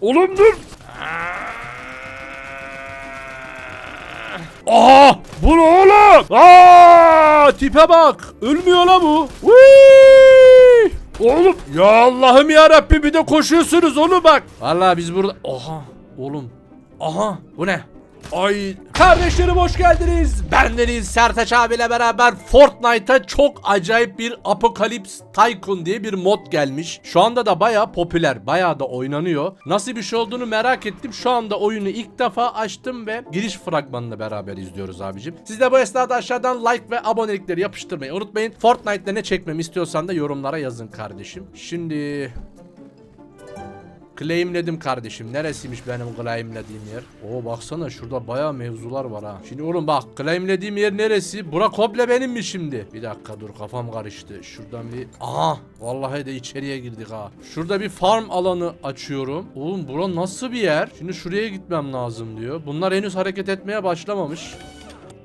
Oğlum dur. Aa! Bu ne oğlum? Aa! Tipe bak. Ölmüyor la bu. Vıy! Oğlum ya Allah'ım ya Rabbi bir de koşuyorsunuz oğlum bak. Vallahi biz burada Aha oğlum. Aha bu ne? Ay kardeşlerim hoş geldiniz. Bendeniz Sertaç abiyle beraber Fortnite'a çok acayip bir Apocalypse Tycoon diye bir mod gelmiş. Şu anda da baya popüler, baya da oynanıyor. Nasıl bir şey olduğunu merak ettim. Şu anda oyunu ilk defa açtım ve giriş fragmanını beraber izliyoruz abicim. Siz de bu esnada aşağıdan like ve abonelikleri yapıştırmayı unutmayın. Fortnite'da ne çekmemi istiyorsan da yorumlara yazın kardeşim. Şimdi Claimledim kardeşim. Neresiymiş benim claimlediğim yer? Oo baksana şurada bayağı mevzular var ha. Şimdi oğlum bak claimlediğim yer neresi? Bura komple benim mi şimdi? Bir dakika dur kafam karıştı. Şuradan bir... Aha! Vallahi de içeriye girdik ha. Şurada bir farm alanı açıyorum. Oğlum bura nasıl bir yer? Şimdi şuraya gitmem lazım diyor. Bunlar henüz hareket etmeye başlamamış.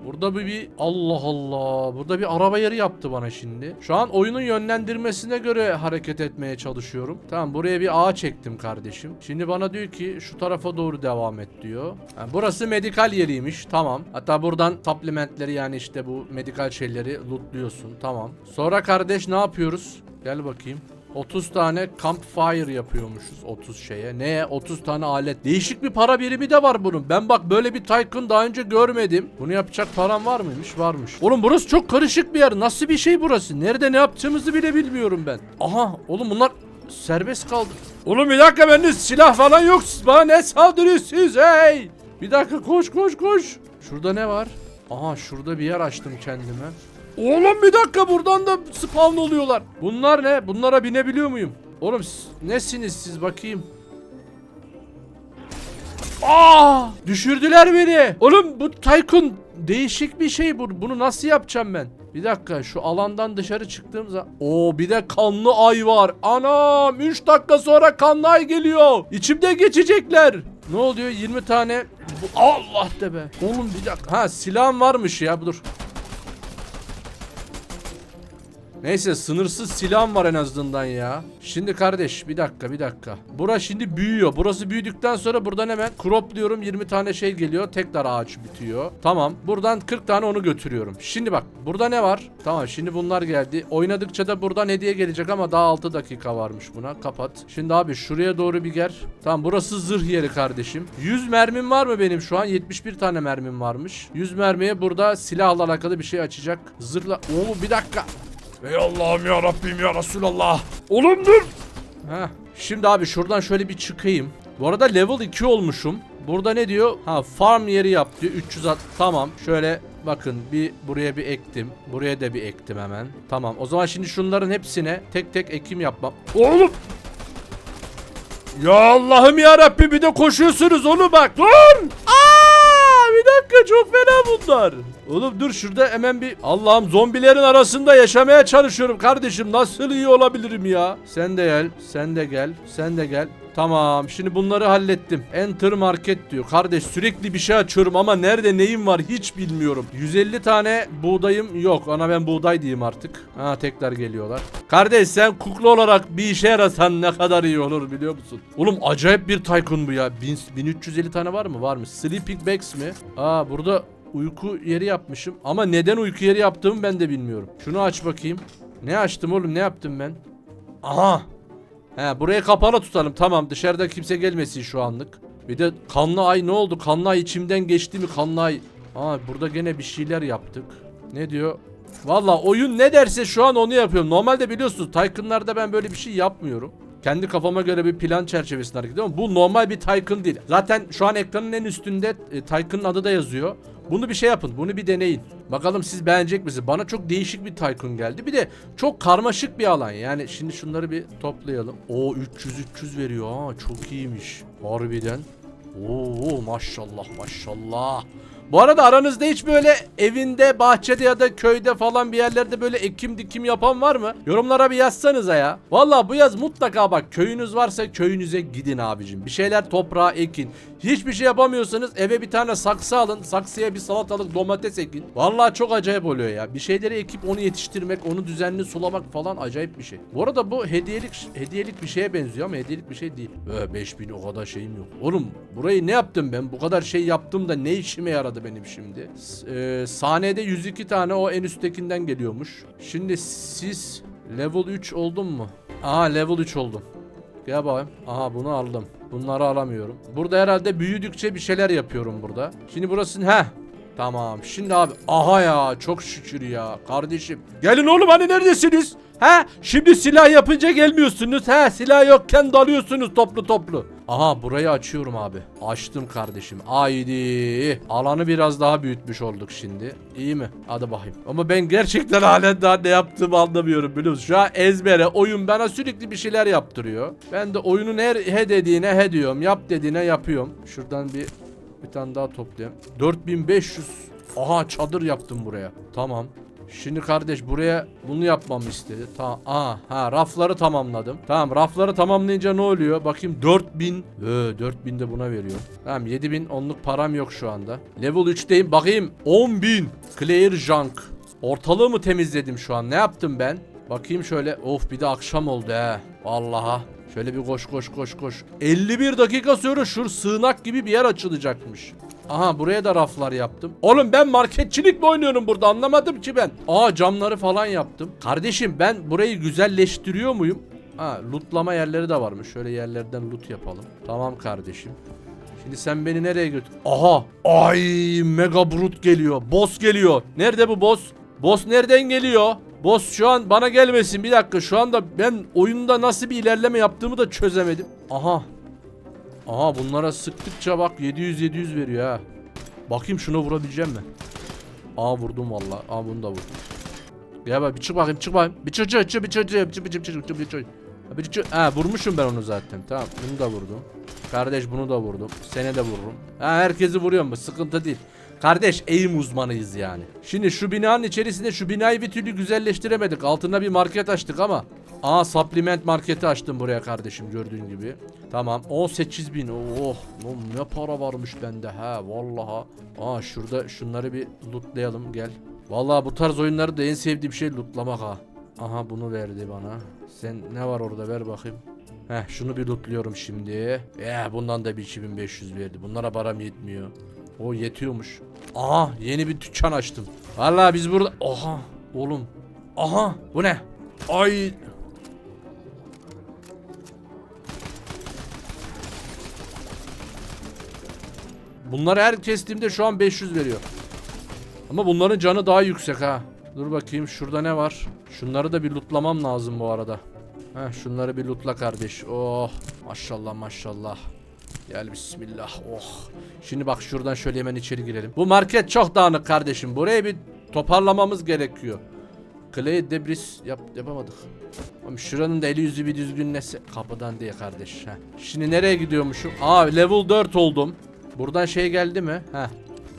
Burada bir, bir Allah Allah. Burada bir araba yeri yaptı bana şimdi. Şu an oyunun yönlendirmesine göre hareket etmeye çalışıyorum. Tamam buraya bir ağ çektim kardeşim. Şimdi bana diyor ki şu tarafa doğru devam et diyor. Ha, burası medikal yeriymiş. Tamam. Hatta buradan supplementleri yani işte bu medikal şeyleri lootluyorsun. Tamam. Sonra kardeş ne yapıyoruz? Gel bakayım. 30 tane campfire yapıyormuşuz 30 şeye. Neye? 30 tane alet. Değişik bir para birimi de var bunun. Ben bak böyle bir Tycoon daha önce görmedim. Bunu yapacak param var mıymış? Varmış. Oğlum burası çok karışık bir yer. Nasıl bir şey burası? Nerede ne yapacağımızı bile bilmiyorum ben. Aha oğlum bunlar serbest kaldı. Oğlum bir dakika bende silah falan yok. Siz bana ne saldırıyorsunuz hey? Bir dakika koş koş koş. Şurada ne var? Aha şurada bir yer açtım kendime. Oğlum bir dakika buradan da spawn oluyorlar. Bunlar ne? Bunlara binebiliyor muyum? Oğlum nesiniz siz bakayım. Aa! Düşürdüler beni. Oğlum bu Tycoon değişik bir şey bu. Bunu nasıl yapacağım ben? Bir dakika şu alandan dışarı çıktığım zaman... Oo bir de kanlı ay var. Anam 3 dakika sonra kanlı ay geliyor. İçimde geçecekler. Ne oluyor 20 tane... Allah de be. Oğlum bir dakika. Ha silahım varmış ya dur. Neyse sınırsız silahım var en azından ya. Şimdi kardeş bir dakika bir dakika. Bura şimdi büyüyor. Burası büyüdükten sonra buradan hemen cropluyorum. 20 tane şey geliyor. Tekrar ağaç bitiyor. Tamam. Buradan 40 tane onu götürüyorum. Şimdi bak burada ne var? Tamam şimdi bunlar geldi. Oynadıkça da buradan hediye gelecek ama daha 6 dakika varmış buna. Kapat. Şimdi abi şuraya doğru bir gel. Tamam burası zırh yeri kardeşim. 100 mermim var mı benim şu an? 71 tane mermim varmış. 100 mermiye burada silahla alakalı bir şey açacak. Zırhla... Oo bir dakika. Ey Allah'ım ya Rabbim ya Resulallah. Oğlum dur. Heh. Şimdi abi şuradan şöyle bir çıkayım. Bu arada level 2 olmuşum. Burada ne diyor? Ha farm yeri yap diyor. 360. Tamam. Şöyle bakın bir buraya bir ektim. Buraya da bir ektim hemen. Tamam. O zaman şimdi şunların hepsine tek tek ekim yapmam. Oğlum. Ya Allah'ım ya Rabbi bir de koşuyorsunuz onu bak. Dur. Aa, bir dakika çok fena bunlar. Oğlum dur şurada hemen bir Allah'ım zombilerin arasında yaşamaya çalışıyorum kardeşim. Nasıl iyi olabilirim ya? Sen de gel, sen de gel, sen de gel. Tamam şimdi bunları hallettim. Enter market diyor. Kardeş sürekli bir şey açıyorum ama nerede neyim var hiç bilmiyorum. 150 tane buğdayım yok. Ona ben buğday diyeyim artık. Ha tekrar geliyorlar. Kardeş sen kukla olarak bir işe yarasan ne kadar iyi olur biliyor musun? Oğlum acayip bir tycoon bu ya. 1000 1350 tane var mı? Varmış. Sleeping bags mi? Aa burada uyku yeri yapmışım. Ama neden uyku yeri yaptığımı ben de bilmiyorum. Şunu aç bakayım. Ne açtım oğlum ne yaptım ben? Aha. He burayı kapalı tutalım tamam dışarıda kimse gelmesin şu anlık. Bir de kanlı ay ne oldu? Kanlı ay içimden geçti mi kanlı ay? Aa burada gene bir şeyler yaptık. Ne diyor? Valla oyun ne derse şu an onu yapıyorum. Normalde biliyorsunuz Tycoon'larda ben böyle bir şey yapmıyorum. Kendi kafama göre bir plan çerçevesinde hareket ediyorum. Bu normal bir Tycoon değil. Zaten şu an ekranın en üstünde e, Tycoon'un adı da yazıyor. Bunu bir şey yapın. Bunu bir deneyin. Bakalım siz beğenecek misiniz? Bana çok değişik bir Tycoon geldi. Bir de çok karmaşık bir alan. Yani şimdi şunları bir toplayalım. O 300 300 veriyor. Ha çok iyiymiş. Harbiden. Oo maşallah maşallah. Bu arada aranızda hiç böyle evinde, bahçede ya da köyde falan bir yerlerde böyle ekim dikim yapan var mı? Yorumlara bir yazsanıza ya. Valla bu yaz mutlaka bak köyünüz varsa köyünüze gidin abicim. Bir şeyler toprağa ekin. Hiçbir şey yapamıyorsanız eve bir tane saksı alın. Saksıya bir salatalık domates ekin. Valla çok acayip oluyor ya. Bir şeyleri ekip onu yetiştirmek, onu düzenli sulamak falan acayip bir şey. Bu arada bu hediyelik hediyelik bir şeye benziyor ama hediyelik bir şey değil. Ee, 5000 o kadar şeyim yok. Oğlum burayı ne yaptım ben? Bu kadar şey yaptım da ne işime yaradı benim şimdi? S- e, sahnede 102 tane o en üsttekinden geliyormuş. Şimdi siz level 3 oldun mu? Aha level 3 oldum. Gel bakayım. Aha bunu aldım. Bunları alamıyorum. Burada herhalde büyüdükçe bir şeyler yapıyorum burada. Şimdi burasını he. Tamam. Şimdi abi aha ya çok şükür ya kardeşim. Gelin oğlum hani neredesiniz? He? Şimdi silah yapınca gelmiyorsunuz. He silah yokken dalıyorsunuz toplu toplu. Aha burayı açıyorum abi. Açtım kardeşim. Haydi. Alanı biraz daha büyütmüş olduk şimdi. İyi mi? Hadi bakayım. Ama ben gerçekten halen daha ne yaptığımı anlamıyorum biliyor musun? Şu an ezbere oyun bana sürekli bir şeyler yaptırıyor. Ben de oyunun her he dediğine he diyorum. Yap dediğine yapıyorum. Şuradan bir bir tane daha toplayayım. 4500. Aha çadır yaptım buraya. Tamam. Şimdi kardeş buraya bunu yapmamı istedi. Tamam. Aa, ha rafları tamamladım. Tamam rafları tamamlayınca ne oluyor? Bakayım 4000. Ee, 4000 de buna veriyor. Tamam 7000 onluk param yok şu anda. Level 3'teyim. Bakayım 10000. Clear junk. Ortalığı mı temizledim şu an? Ne yaptım ben? Bakayım şöyle. Of bir de akşam oldu he. Vallaha. Şöyle bir koş koş koş koş. 51 dakika sonra şu sığınak gibi bir yer açılacakmış. Aha buraya da raflar yaptım. Oğlum ben marketçilik mi oynuyorum burada anlamadım ki ben. Aa camları falan yaptım. Kardeşim ben burayı güzelleştiriyor muyum? Ha lootlama yerleri de varmış. Şöyle yerlerden loot yapalım. Tamam kardeşim. Şimdi sen beni nereye götür? Aha! Ay mega brut geliyor. Boss geliyor. Nerede bu boss? Boss nereden geliyor? Boss şu an bana gelmesin. Bir dakika şu anda ben oyunda nasıl bir ilerleme yaptığımı da çözemedim. Aha. Aha bunlara sıktıkça bak 700-700 veriyor ha. Bakayım şuna vurabileceğim mi? Aa vurdum valla. Aa bunu da vurdum. Gel bak bir çık bakayım çık bakayım. Bir çık çık çık bir çık çık bir çık çık çık bir çık. Bir çık. Ha vurmuşum ben onu zaten. Tamam bunu da vurdum. Kardeş bunu da vurdum. Sene de vururum. Ha herkesi vuruyorum bu sıkıntı değil. Kardeş eğim uzmanıyız yani. Şimdi şu binanın içerisinde şu binayı bir türlü güzelleştiremedik. Altına bir market açtık ama Aa supplement marketi açtım buraya kardeşim gördüğün gibi. Tamam 18 bin. Oh ne para varmış bende ha vallaha. Aa şurada şunları bir lootlayalım gel. Vallahi bu tarz oyunları da en sevdiğim şey lootlamak ha. Aha bunu verdi bana. Sen ne var orada ver bakayım. Heh şunu bir lootluyorum şimdi. Ya bundan da bir 2500 verdi. Bunlara param yetmiyor. O yetiyormuş. Aha yeni bir dükkan açtım. Vallahi biz burada... Aha oğlum. Aha bu ne? Ay Bunları her kestiğimde şu an 500 veriyor. Ama bunların canı daha yüksek ha. Dur bakayım şurada ne var? Şunları da bir lootlamam lazım bu arada. Heh şunları bir lootla kardeş. Oh maşallah maşallah. Gel bismillah. Oh. Şimdi bak şuradan şöyle hemen içeri girelim. Bu market çok dağınık kardeşim. Burayı bir toparlamamız gerekiyor. Clay debris yap yapamadık. Oğlum şuranın da eli yüzü bir düzgünlese kapıdan diye kardeş. Heh. Şimdi nereye gidiyormuşum? Aa level 4 oldum. Buradan şey geldi mi? Heh.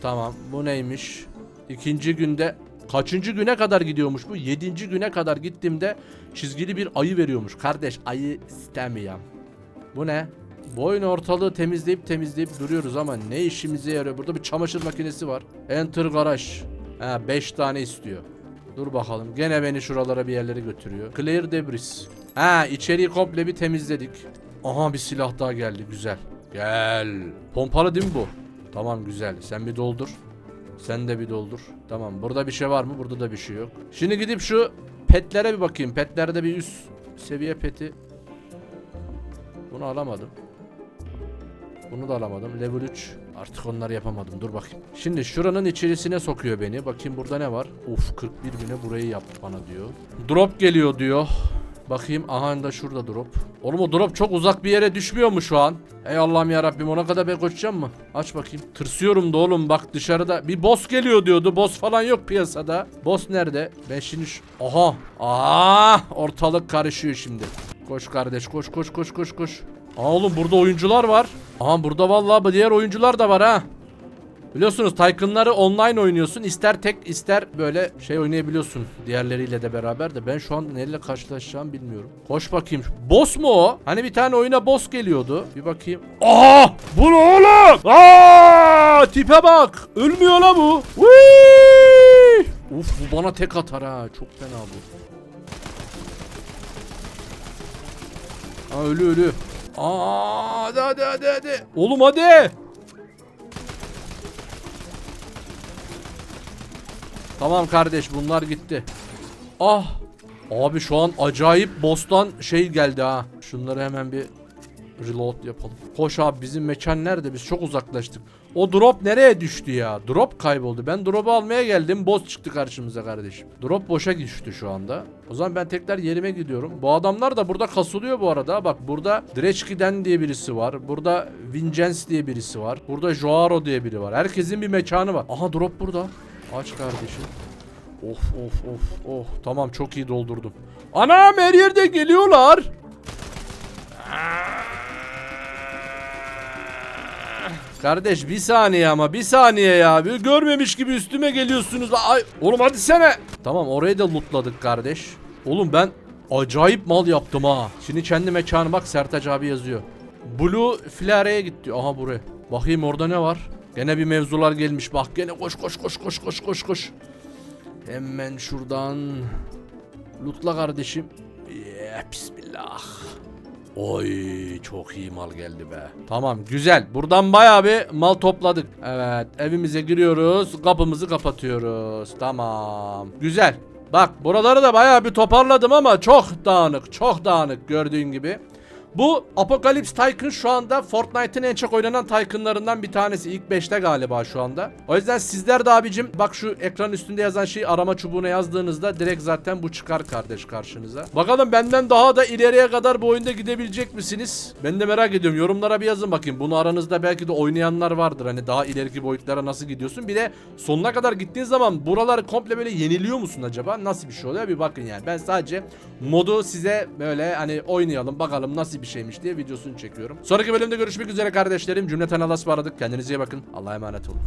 Tamam. Bu neymiş? İkinci günde kaçıncı güne kadar gidiyormuş bu? Yedinci güne kadar gittiğimde çizgili bir ayı veriyormuş. Kardeş ayı istemiyorum. Bu ne? Bu oyun ortalığı temizleyip temizleyip duruyoruz ama ne işimize yarıyor? Burada bir çamaşır makinesi var. Enter garaj. Ha 5 tane istiyor. Dur bakalım. Gene beni şuralara bir yerlere götürüyor. Clear debris. Ha içeriği komple bir temizledik. Aha bir silah daha geldi. Güzel. Gel. Pompalı değil mi bu? Tamam güzel. Sen bir doldur. Sen de bir doldur. Tamam. Burada bir şey var mı? Burada da bir şey yok. Şimdi gidip şu petlere bir bakayım. Petlerde bir üst seviye peti. Bunu alamadım. Bunu da alamadım. Level 3. Artık onları yapamadım. Dur bakayım. Şimdi şuranın içerisine sokuyor beni. Bakayım burada ne var? Uf 41 bine burayı yap bana diyor. Drop geliyor diyor. Bakayım aha da şurada drop. Oğlum o drop çok uzak bir yere düşmüyor mu şu an? Ey Allah'ım ya Rabbim ona kadar ben koşacağım mı? Aç bakayım. Tırsıyorum da oğlum bak dışarıda bir boss geliyor diyordu. Boss falan yok piyasada. Boss nerede? Ben şimdi şu... Aha. Aa ortalık karışıyor şimdi. Koş kardeş koş koş koş koş koş. Aa oğlum burada oyuncular var. Aha burada vallahi diğer oyuncular da var ha. Biliyorsunuz Tycoon'ları online oynuyorsun. İster tek ister böyle şey oynayabiliyorsun. Diğerleriyle de beraber de. Ben şu an neyle karşılaşacağım bilmiyorum. Koş bakayım. Boss mu o? Hani bir tane oyuna boss geliyordu. Bir bakayım. Aa! Bu ne oğlum? Aa! Tipe bak. Ölmüyor la bu. Whee! Uf bu bana tek atar ha. Çok fena bu. Aa ölü ölü. Aa hadi hadi hadi hadi. Oğlum hadi. Tamam kardeş bunlar gitti. Ah. Abi şu an acayip boss'tan şey geldi ha. Şunları hemen bir reload yapalım. Koş abi bizim mekan nerede? Biz çok uzaklaştık. O drop nereye düştü ya? Drop kayboldu. Ben drop'u almaya geldim. Boss çıktı karşımıza kardeşim. Drop boşa düştü şu anda. O zaman ben tekrar yerime gidiyorum. Bu adamlar da burada kasılıyor bu arada. Bak burada Dreçki'den diye birisi var. Burada Vincenz diye birisi var. Burada Joaro diye biri var. Herkesin bir mekanı var. Aha drop burada. Aç kardeşim. Of of of of. Tamam çok iyi doldurdum. Anam her yerde geliyorlar. Kardeş bir saniye ama bir saniye ya. Bir görmemiş gibi üstüme geliyorsunuz. Ay oğlum hadi sene. Tamam orayı da lootladık kardeş. Oğlum ben acayip mal yaptım ha. Şimdi kendi mekanı bak Sertaç abi yazıyor. Blue Flare'ye gitti. Aha buraya. Bakayım orada ne var? Gene bir mevzular gelmiş. Bak gene koş koş koş koş koş koş koş. Hemen şuradan lootla kardeşim. Yeah, bismillah. Oy çok iyi mal geldi be. Tamam güzel. Buradan bayağı bir mal topladık. Evet evimize giriyoruz. Kapımızı kapatıyoruz. Tamam. Güzel. Bak buraları da bayağı bir toparladım ama çok dağınık. Çok dağınık gördüğün gibi. Bu Apocalypse Tycoon şu anda Fortnite'ın en çok oynanan Tycoon'larından bir tanesi. İlk 5'te galiba şu anda. O yüzden sizler de abicim bak şu ekran üstünde yazan şeyi arama çubuğuna yazdığınızda direkt zaten bu çıkar kardeş karşınıza. Bakalım benden daha da ileriye kadar bu oyunda gidebilecek misiniz? Ben de merak ediyorum. Yorumlara bir yazın bakayım. Bunu aranızda belki de oynayanlar vardır. Hani daha ileriki boyutlara nasıl gidiyorsun? Bir de sonuna kadar gittiğin zaman buraları komple böyle yeniliyor musun acaba? Nasıl bir şey oluyor? Bir bakın yani. Ben sadece modu size böyle hani oynayalım bakalım nasıl bir şeymiş diye videosunu çekiyorum. Sonraki bölümde görüşmek üzere kardeşlerim. Cümleten Allah'a ısmarladık. Kendinize iyi bakın. Allah'a emanet olun.